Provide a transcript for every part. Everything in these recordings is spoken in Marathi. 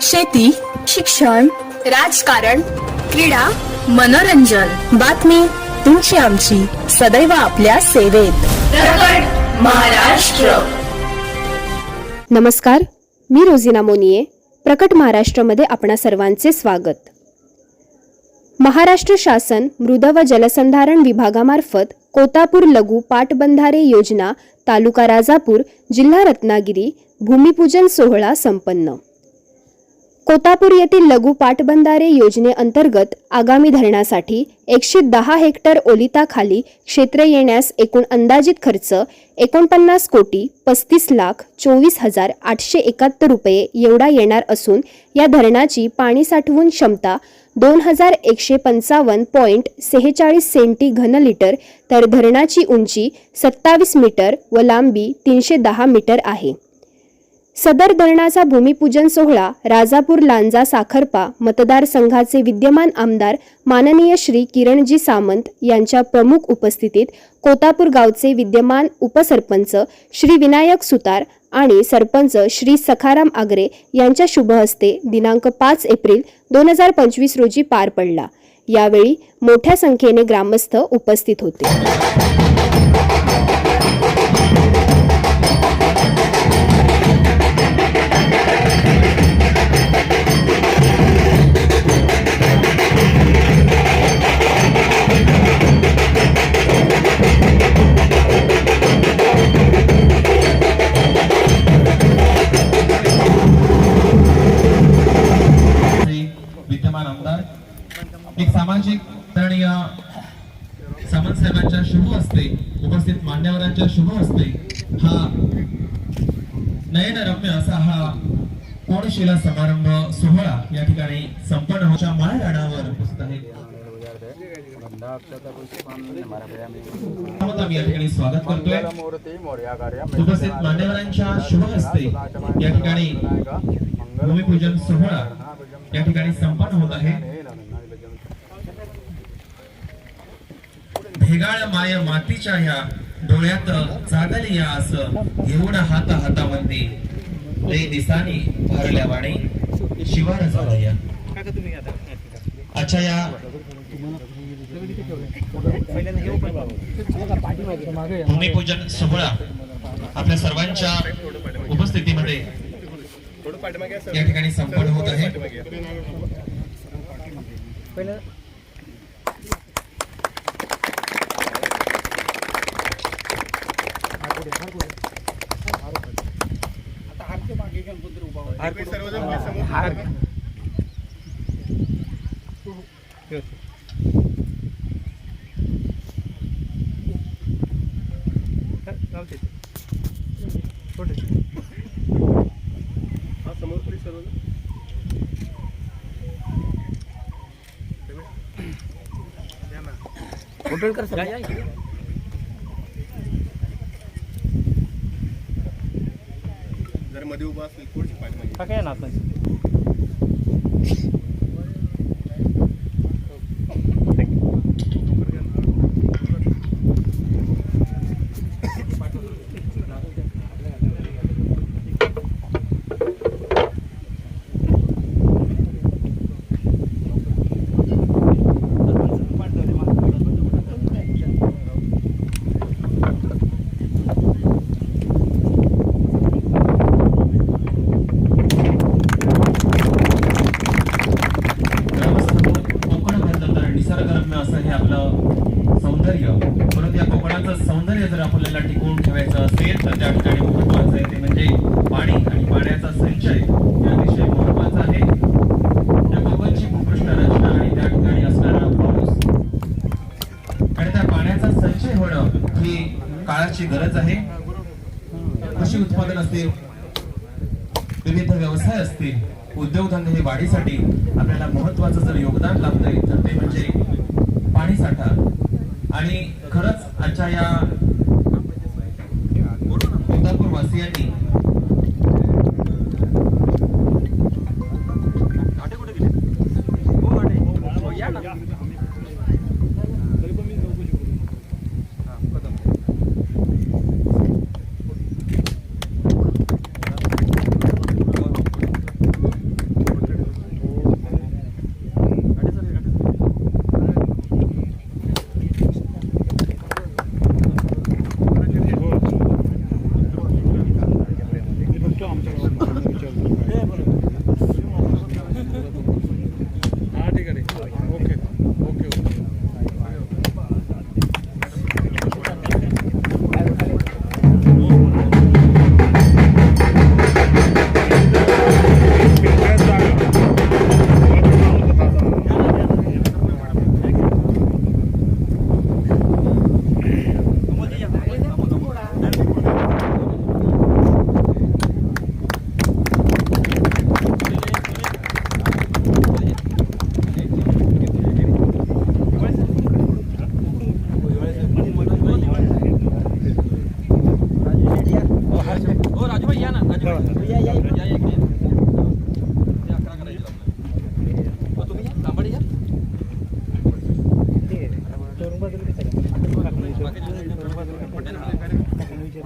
शेती शिक्षण राजकारण क्रीडा मनोरंजन. बातमी तुमची आमची. सदैव आपल्या सेवेत. महाराष्ट्र. नमस्कार मी रोझिना मोनिये. प्रकट महाराष्ट्रामध्ये आपणा सर्वांचे स्वागत. महाराष्ट्र शासन मृद व जलसंधारण विभागामार्फत कोतापूर लघु पाटबंधारे योजना तालुका राजापूर जिल्हा रत्नागिरी भूमिपूजन सोहळा संपन्न. कोतापूर येथील लघु पाटबंधारे योजनेअंतर्गत आगामी धरणासाठी एकशे दहा हेक्टर ओलिताखाली क्षेत्र येण्यास एकूण अंदाजित खर्च एकोणपन्नास कोटी पस्तीस लाख चोवीस हजार आठशे एकाहत्तर रुपये एवढा येणार असून या धरणाची पाणी साठवून क्षमता दोन हजार एकशे पंचावन्न पॉईंट सेहेचाळीस सेंटी घनलिटर तर धरणाची उंची सत्तावीस मीटर व लांबी तीनशे दहा मीटर आहे. सदर धरणाचा भूमिपूजन सोहळा राजापूर लांजा साखरपा मतदारसंघाचे विद्यमान आमदार माननीय श्री किरणजी सामंत यांच्या प्रमुख उपस्थितीत कोतापूर गावचे विद्यमान उपसरपंच श्री विनायक सुतार आणि सरपंच श्री सखाराम आगरे यांच्या शुभ हस्ते दिनांक पाच एप्रिल दोन हजार पंचवीस रोजी पार पडला. यावेळी मोठ्या संख्येने ग्रामस्थ उपस्थित होते. संपन्न होच्या या ठिकाणी स्वागत करतोय. उपस्थित मान्यवरांच्या शुभ हस्ते या ठिकाणी भूमिपूजन सोहळा या ठिकाणी संपन्न होत आहे. भेगाळ माय मातीच्या ह्या डोळ्यात जागली या अस घेऊन हात हातामध्ये ते दिसानी भरल्या वाणी शिवार झाला या अच्छा या. भूमिपूजन सोहळा आपल्या सर्वांच्या उपस्थितीमध्ये या ठिकाणी संपन्न होत आहे. सर्वजण जर मध्ये उभा असेल पुढची पाठ मागे? काय ना आपण कोकण म्हणलं तर निसर्गरम्य असं हे आपलं सौंदर्य. परंतु या कोकणाचं सौंदर्य जर आपल्याला टिकवून ठेवायचं असेल तर त्या ठिकाणी महत्वाचं आहे ते म्हणजे पाणी आणि पाण्याचा संचय. हे अतिशय महत्त्वाचा आहे. त्या कोकणची भूपृष्ठ रचना आणि त्या ठिकाणी असणारा पाऊस. आणि त्या पाण्याचा संचय होणं ही काळाची गरज आहे. कृषी उत्पादन असतील विविध व्यवसाय असतील उद्योगधंदे हे वाढीसाठी आपल्याला महत्वाचं जर योगदान लाभलंय तर ते म्हणजे आणि खरंच आजच्या या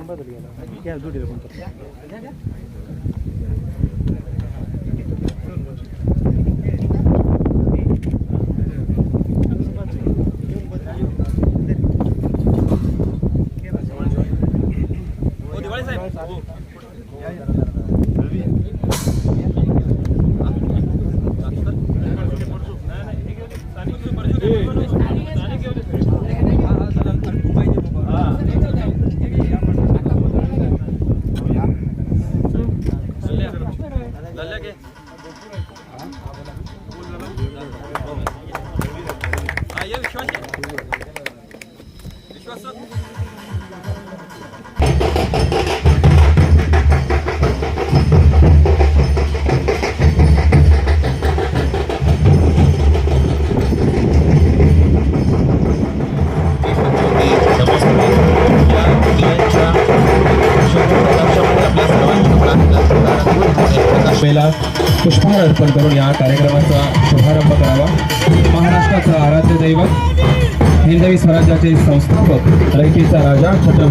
बदल गेला. Köche. Ich was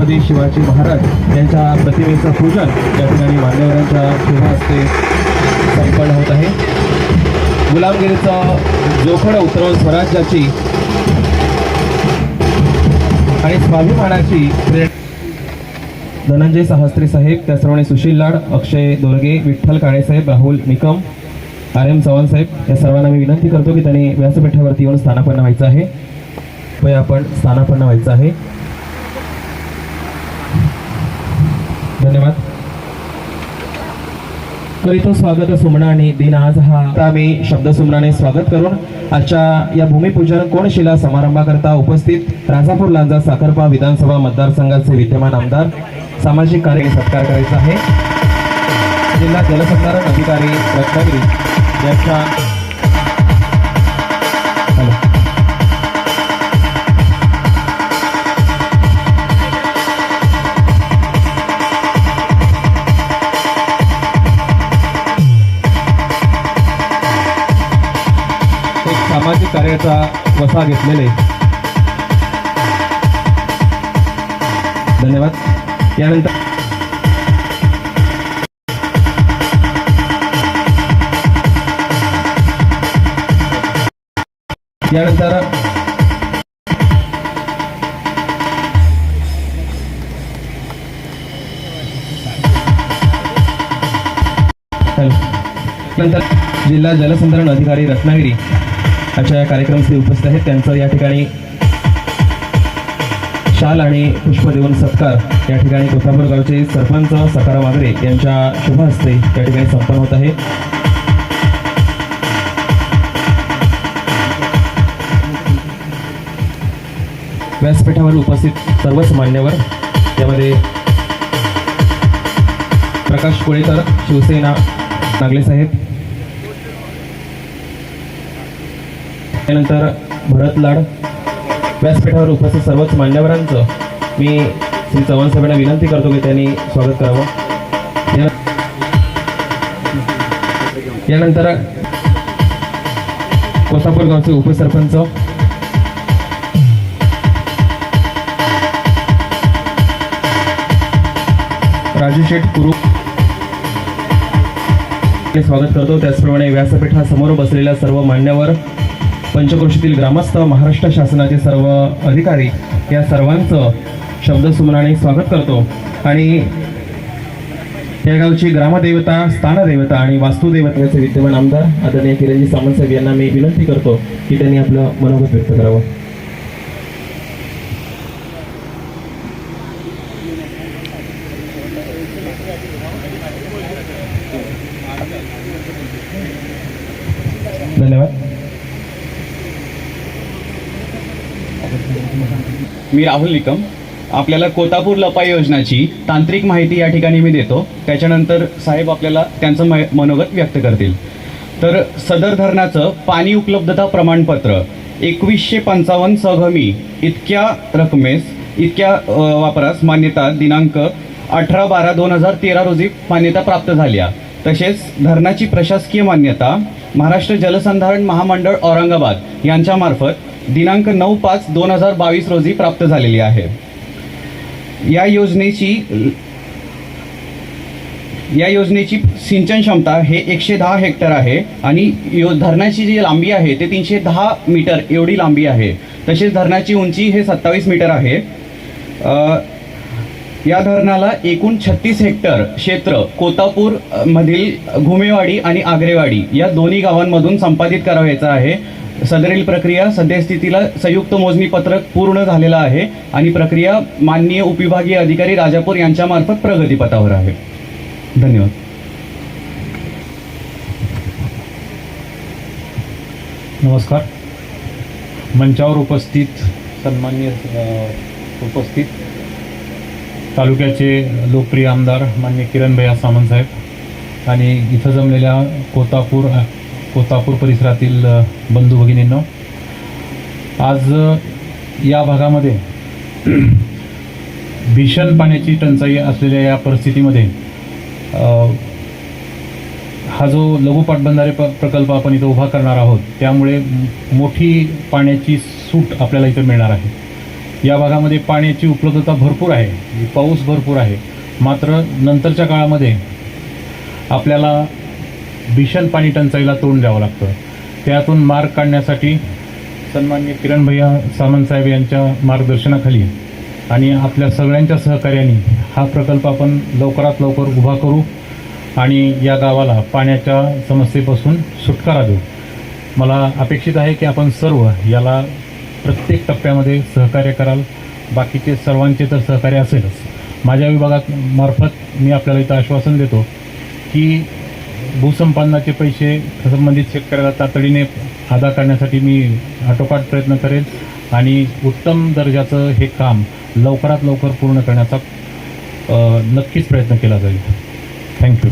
Chhatrapati Shivaji Maharaj यांच्या प्रतिमेचं पूजन या ठिकाणी मान्यवरांच्या शुभ हस्ते संपन्न होत आहे. गुलामगिरीचा जोखड उतरवून स्वराज्याची आणि स्वाभिमानाची धनंजय सहस्त्री साहेब त्याचप्रमाणे सुशील लाड अक्षय दोरगे विठ्ठल काळेसाहेब राहुल निकम आर एम चव्हाण साहेब या सर्वांना मी विनंती करतो की त्यांनी व्यासपीठावरती येऊन स्थानापन्न व्हायचं आहे. व आपण स्थानापन्न व्हायचं आहे धन्यवाद करीतो स्वागत सुमनाने दिन आज हा आता शब्द शब्दसुमनाने स्वागत करून आजच्या या भूमिपूजन कोणशिला समारंभाकरता उपस्थित राजापूर लांजा साखरपा विधानसभा मतदारसंघाचे विद्यमान आमदार सामाजिक कार्य सत्कार करायचा आहे. जिल्हा जलसंधारण अधिकारी रत्नागिरी यांच्या सामाजिक कार्याचा वसा घेतलेले. धन्यवाद. यानंतर यानंतर नंतर जिल्हा जलसंधारण अधिकारी रत्नागिरी. अशा या कार्यक्रमस्थळी उपस्थित आहेत. त्यांचं या ठिकाणी शाल आणि पुष्प देऊन सत्कार. या ठिकाणी कोथापूर गावचे सरपंच सकाराम आगरे यांच्या शुभ हस्ते या ठिकाणी संपन्न होत आहे. व्यासपीठावर उपस्थित सर्वच मान्यवर त्यामध्ये प्रकाश कोळेकर शिवसेना नागले साहेब त्यानंतर भरत लाड. व्यासपीठावर उपस्थित सर्वच मान्यवरांचं मी श्री चव्हाण साहेबांना विनंती करतो की त्यांनी स्वागत करावं. यानंतर कोसापूर गावचे उपसरपंच. राजू शेठ कुरू स्वागत करतो. त्याचप्रमाणे व्यासपीठासमोर बसलेल्या सर्व मान्यवर पंचक्रोशीतील ग्रामस्थ महाराष्ट्र शासनाचे सर्व अधिकारी या सर्वांचं शब्दसुमनाने स्वागत करतो. आणि या गावची ग्रामदेवता स्थानदेवता आणि वास्तुदेवतेचे विद्यमान आमदार आदरणीय किरणजी सामंतसाहेब यांना मी विनंती करतो की त्यांनी आपलं मनोगत व्यक्त करावं धन्यवाद मी राहुल निकम. आपल्याला कोतापूर लपाई योजनाची तांत्रिक माहिती या ठिकाणी मी देतो. त्याच्यानंतर साहेब आपल्याला त्यांचं मै- मनोगत व्यक्त करतील. तर सदर धरणाचं पाणी उपलब्धता प्रमाणपत्र एकवीसशे पंचावन्न सघमी इतक्या रकमेस इतक्या वापरास मान्यता दिनांक अठरा बारा दोन हजार तेरा रोजी मान्यता प्राप्त झाल्या. तसेच धरणाची प्रशासकीय मान्यता महाराष्ट्र जलसंधारण महामंडळ औरंगाबाद यांच्यामार्फत दिनांक नऊ पाच दोन हजार बावीस रोजी प्राप्त झालेली आहे. या योजनेची या योजनेची सिंचन क्षमता हे एकशे दहा हेक्टर आहे आणि यो धरणाची जी लांबी आहे ते तीनशे दहा मीटर एवढी लांबी आहे. तसेच धरणाची उंची हे सत्तावीस मीटर आहे. या धरणाला एकूण छत्तीस हेक्टर क्षेत्र कोतापूर मधील घुमेवाडी आणि आग्रेवाडी या दोन्ही गावांमधून संपादित करावायचं आहे. सदरील प्रक्रिया सद्यस्थितीला संयुक्त मोजणी पत्रक पूर्ण झालेलं आहे आणि प्रक्रिया माननीय उपविभागीय अधिकारी राजापूर यांच्यामार्फत प्रगतीपथावर आहे. धन्यवाद. नमस्कार. मंचावर उपस्थित सन्मान्य उपस्थित तालुक्याचे लोकप्रिय आमदार मान्य किरण भैया साहेब आणि इथं जमलेल्या कोतापूर कोतापूर परिसरातील बंधू भगिनींनो आज या भागामध्ये भीषण पाण्याची टंचाई असलेल्या या परिस्थितीमध्ये हा जो लघु पाटबंधारे प प्रकल्प आपण इथं उभा करणार आहोत त्यामुळे मोठी पाण्याची सूट आपल्याला इथं मिळणार आहे. या भागामध्ये पाण्याची उपलब्धता भरपूर आहे पाऊस भरपूर आहे. मात्र नंतरच्या काळामध्ये आपल्याला भीषण पाणी टंचाईला तोंड द्यावं लागतं. त्यातून मार्ग काढण्यासाठी सन्मान्य किरण भैया सामंतसाहेब यांच्या मार्गदर्शनाखाली आणि आपल्या सगळ्यांच्या सहकार्याने हा प्रकल्प आपण लवकरात लवकर उभा करू आणि या गावाला पाण्याच्या समस्येपासून सुटकारा देऊ. मला अपेक्षित आहे की आपण सर्व याला प्रत्येक टप्प्यामध्ये सहकार्य कराल. बाकीचे सर्वांचे तर सहकार्य असेलच. माझ्या विभागात मार्फत मी आपल्याला इथं आश्वासन देतो की भूसंपादनाचे पैसे संबंधित शेतकऱ्याला तातडीने अदा करण्यासाठी मी आटोकाट प्रयत्न करेन आणि उत्तम दर्जाचं हे काम लवकरात लवकर पूर्ण करण्याचा नक्कीच प्रयत्न केला जाईल. थँक्यू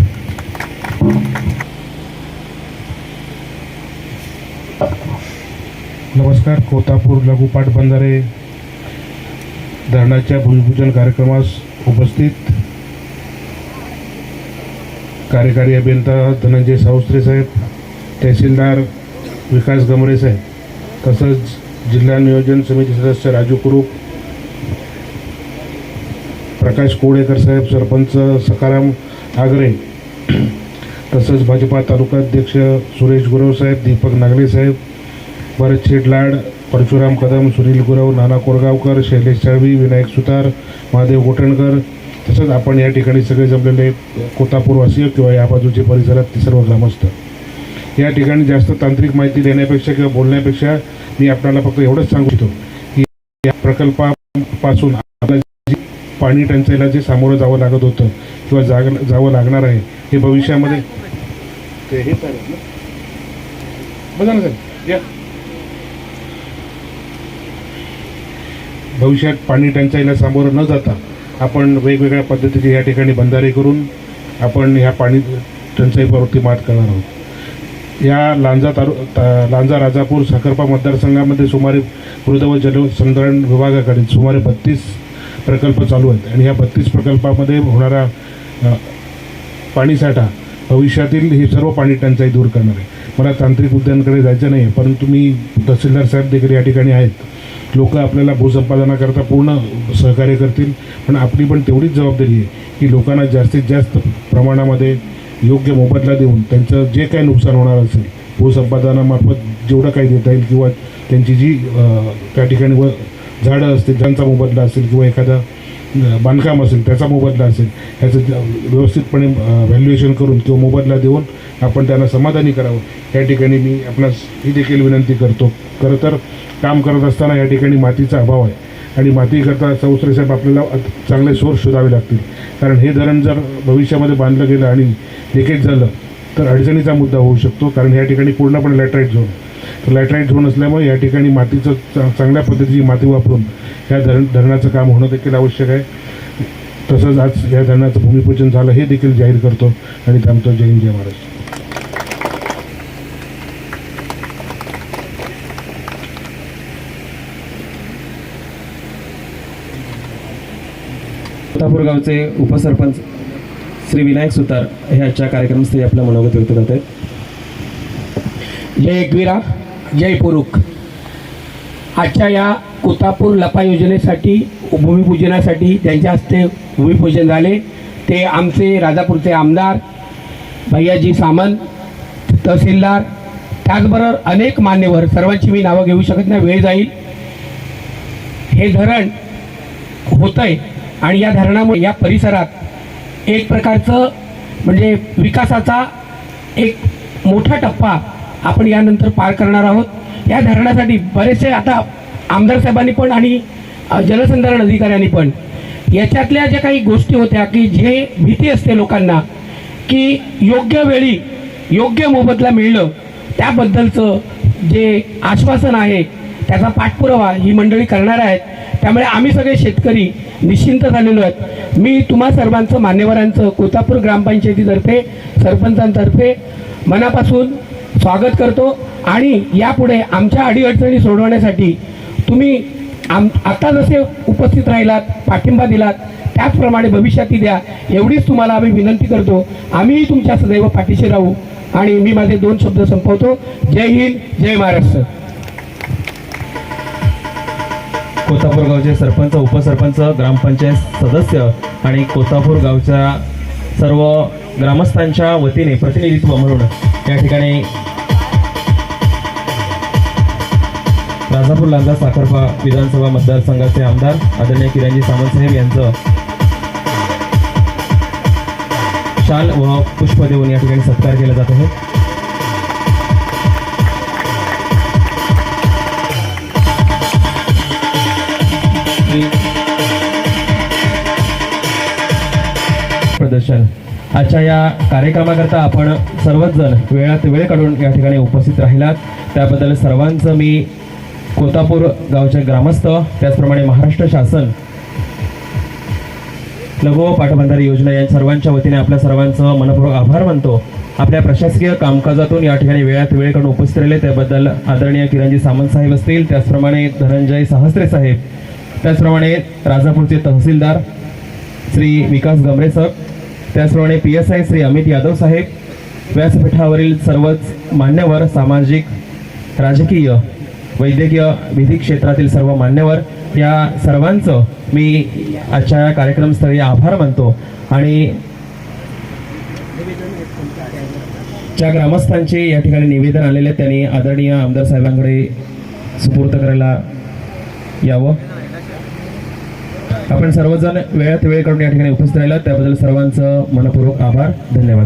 नमस्कार कोतापूर लघुपाट बंधारे धरणाच्या भूमिपूजन कार्यक्रमास उपस्थित कार्यकारी अभियंता धनंजय सावस्त्रे साहेब तहसीलदार विकास गमरे साहेब तसंच जिल्हा नियोजन समिती सदस्य राजू कुरूप प्रकाश कोडेकर साहेब सरपंच सकाराम आगरे तसंच भाजपा तालुकाध्यक्ष सुरेश गुरव साहेब दीपक नागले साहेब भरत शेटलाड परशुराम कदम सुनील गुरव नाना कोरगावकर शैलेश साळवी विनायक सुतार महादेव गोटणकर तसंच आपण या ठिकाणी सगळे जमलेले कोतापूरवासीय किंवा या बाजूचे परिसरात सर्व ग्रामस्थ. या ठिकाणी जास्त तांत्रिक माहिती देण्यापेक्षा किंवा बोलण्यापेक्षा मी आपल्याला फक्त एवढंच सांगू इच्छितो की या प्रकल्पापासून आपल्याला पाणी टंचाईला जे सामोरं जावं लागत होतं किंवा जाग जावं लागणार आहे हे भविष्यामध्ये ते हे बघा ना या. भविष्यात पाणी टंचाईला सामोरं न जाता आपण वेगवेगळ्या पद्धतीचे या ठिकाणी बंधारे करून आपण ह्या पाणी टंचाईवरती मात करणार आहोत. या लांजा तालु ता- लांजा राजापूर साखरपा मतदारसंघामध्ये सुमारे मृद व जलसंधारण विभागाकडे सुमारे बत्तीस प्रकल्प चालू आहेत आणि ह्या बत्तीस प्रकल्पामध्ये होणारा पाणीसाठा भविष्यातील ही सर्व पाणी टंचाई दूर करणार आहे. मला तांत्रिक मुद्द्यांकडे जायचं नाही परंतु मी तहसीलदार साहेब देखील या ठिकाणी आहेत. लोक आपल्याला भूसंपादनाकरता पूर्ण सहकार्य करतील पण आपली पण तेवढीच जबाबदारी आहे की लोकांना जास्तीत जास्त प्रमाणामध्ये योग्य मोबदला देऊन त्यांचं जे काही नुकसान होणार असेल भूसंपादनामार्फत जेवढं काही देता येईल किंवा त्यांची जी त्या ठिकाणी व झाडं असतील त्यांचा मोबदला असेल किंवा एखादा बांधकाम असेल त्याचा मोबदला असेल ह्याचं व्यवस्थितपणे व्हॅल्युएशन करून किंवा मोबदला देऊन आपण त्यांना समाधानी करावं. या ठिकाणी मी आपणास ही देखील विनंती करतो. खरं तर काम करत असताना या ठिकाणी मातीचा अभाव आहे. आणि मातीकरता चौसरे साहेब आपल्याला चांगले सोर्स शोधावे लागतील. कारण हे धरण जर भविष्यामध्ये बांधलं गेलं आणि लिकेज झालं तर अडचणीचा मुद्दा होऊ शकतो. कारण या ठिकाणी पूर्णपणे लॅटराईट झोन लॅटराईट झोन असल्यामुळे या ठिकाणी मातीचं चांगल्या पद्धतीची माती वापरून या धरण धरणाचं काम होणं देखील आवश्यक आहे. तसंच आज या धरणाचं भूमिपूजन झालं हे देखील जाहीर करतो आणि थांबतो. जय हिंद जय महाराष्ट्र. गावचे उपसरपंच श्री विनायक सुतार हे आजच्या कार्यक्रमस्थळी आपलं मनोगत व्यक्त करत आहेत जय एकविरा जय पुरुख. आजच्या या कुतापूर लपा योजनेसाठी भूमिपूजनासाठी त्यांच्या हस्ते भूमिपूजन झाले. ते आमचे राजापूरचे आमदार भैयाजी सामंत तहसीलदार. त्याचबरोबर अनेक मान्यवर सर्वांची मी नावं घेऊ शकत नाही वेळ जाईल. हे धरण होतंय आणि या धरणामुळे या परिसरात एक प्रकारचं म्हणजे विकासाचा एक मोठा टप्पा आपण यानंतर पार करणार आहोत. या धरणासाठी बरेचसे आता आमदार साहेबांनी पण आणि जलसंधारण अधिकाऱ्यांनी पण याच्यातल्या ज्या काही गोष्टी होत्या की जे भीती असते लोकांना की योग्य वेळी योग्य मोबदला मिळणं त्याबद्दलचं जे आश्वासन आहे त्याचा पाठपुरावा ही मंडळी करणार आहेत. त्यामुळे आम्ही सगळे शेतकरी निश्चिंत झालेलो आहेत. मी तुम्हा सर्वांचं मान्यवरांचं कोतापूर ग्रामपंचायतीतर्फे सरपंचांतर्फे मनापासून स्वागत करतो. आणि यापुढे आमच्या अडीअडचणी सोडवण्यासाठी तुम्ही आम आता जसे उपस्थित राहिलात पाठिंबा दिलात त्याचप्रमाणे भविष्यातही द्या. एवढीच तुम्हाला आम्ही विनंती करतो. आम्हीही तुमच्या सदैव पाठीशी राहू. आणि मी माझे दोन शब्द संपवतो. जय हिंद जय महाराष्ट्र. कोतापूर गावचे सरपंच उपसरपंच ग्रामपंचायत सदस्य आणि कोतापूर गावच्या सर्व ग्रामस्थांच्या वतीने प्रतिनिधित्व म्हणून या ठिकाणी राजापूर लांजा साखरपा विधानसभा मतदारसंघाचे आमदार आदरणीय किरणजी सावंतसाहेब यांचं शाल व पुष्प देऊन या ठिकाणी सत्कार केला जात आहे. प्रदर्शन. आजच्या या कार्यक्रमाकरता आपण सर्वच जण वेळात वेळ काढून या ठिकाणी उपस्थित राहिलात. त्याबद्दल सर्वांचं मी कोतापूर गावचे ग्रामस्थ त्याचप्रमाणे महाराष्ट्र शासन लघु व पाटबंधारे योजना या सर्वांच्या वतीने आपल्या सर्वांचं मनपूर्वक आभार मानतो. आपल्या प्रशासकीय कामकाजातून या ठिकाणी वेळात वेळेकडून उपस्थित राहिले त्याबद्दल आदरणीय किरणजी सामंत साहेब असतील त्याचप्रमाणे धनंजय सहस्त्रे साहेब त्याचप्रमाणे राजापूरचे तहसीलदार श्री विकास गमरे सर त्याचप्रमाणे P S I Shri Amit Yadav साहेब व्यासपीठावरील सर्वच मान्यवर सामाजिक राजकीय वैद्यकीय विधी क्षेत्रातील सर्व मान्यवर या सर्वांचं मी आजच्या या कार्यक्रमस्थळी आभार मानतो. आणि ज्या ग्रामस्थांचे या ठिकाणी निवेदन आलेले आहे, त्यांनी आदरणीय आमदार साहेबांकडे सुपूर्त करायला यावं. आपण सर्वजण वेळात वेळ करून या ठिकाणी उपस्थित राहिला त्याबद्दल सर्वांचं मनपूर्वक आभार. धन्यवाद.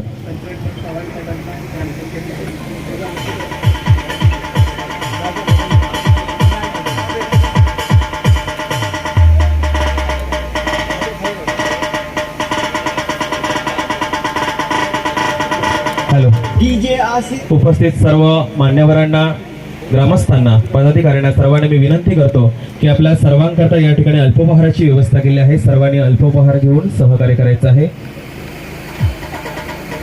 उपस्थित सर्व मान्यवरांना ग्रामस्थांना पदाधिकाऱ्यांना सर्वांना मी विनंती करतो की आपल्या सर्वांकरता या ठिकाणी अल्पोपहाराची व्यवस्था केली आहे. सर्वांनी अल्पोपहार घेऊन सहकार्य करायचं आहे.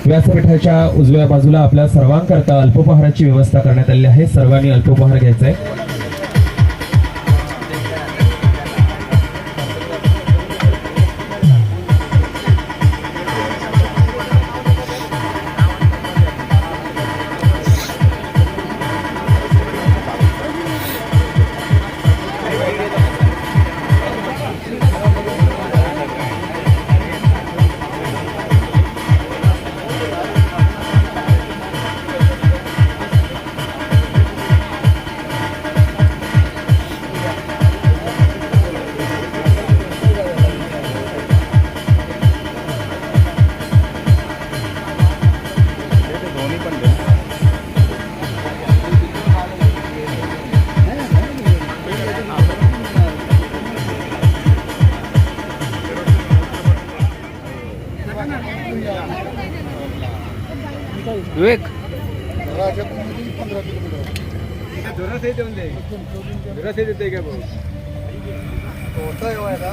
व्यासपीठाच्या उजव्या बाजूला आपल्या सर्वांकरता अल्पोपहाराची व्यवस्था करण्यात आलेली आहे. सर्वांनी अल्पोपहार घ्यायचा आहे. राज्यात पंधरा किलोमीटर धुरास येते म्हणजे धुरास येते का भाऊ होतं एवढा